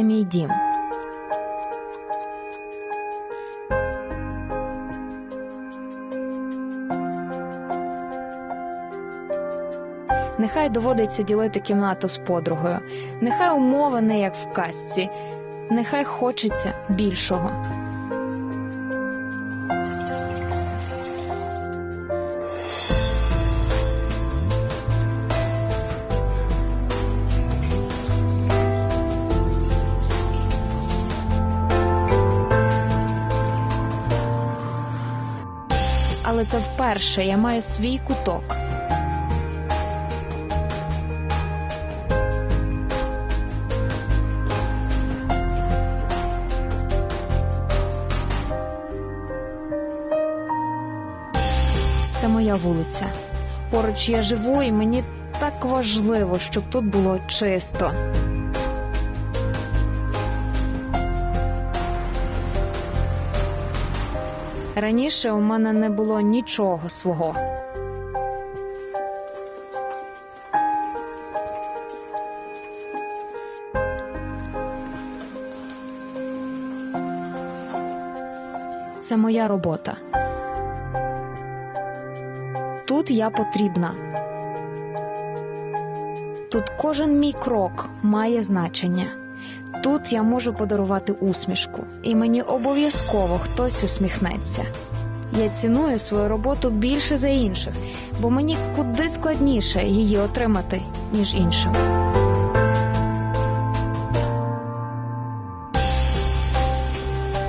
дім. Нехай доводиться ділити кімнату з подругою, нехай умови не як в казці, нехай хочеться більшого. Але це вперше я маю свій куток. Це моя вулиця. Поруч я живу, і мені так важливо, щоб тут було чисто. Раніше у мене не було нічого свого. Це моя робота. Тут я потрібна. Тут кожен мій крок має значення. Тут я можу подарувати усмішку, і мені обов'язково хтось усміхнеться. Я ціную свою роботу більше за інших, бо мені куди складніше її отримати, ніж іншим.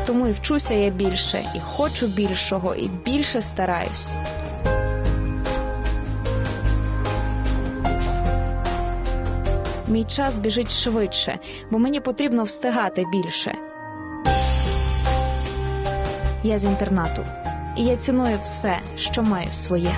Тому і вчуся я більше, і хочу більшого, і більше стараюсь. Мій час біжить швидше, бо мені потрібно встигати більше. Я з інтернату, і я ціную все, що маю своє.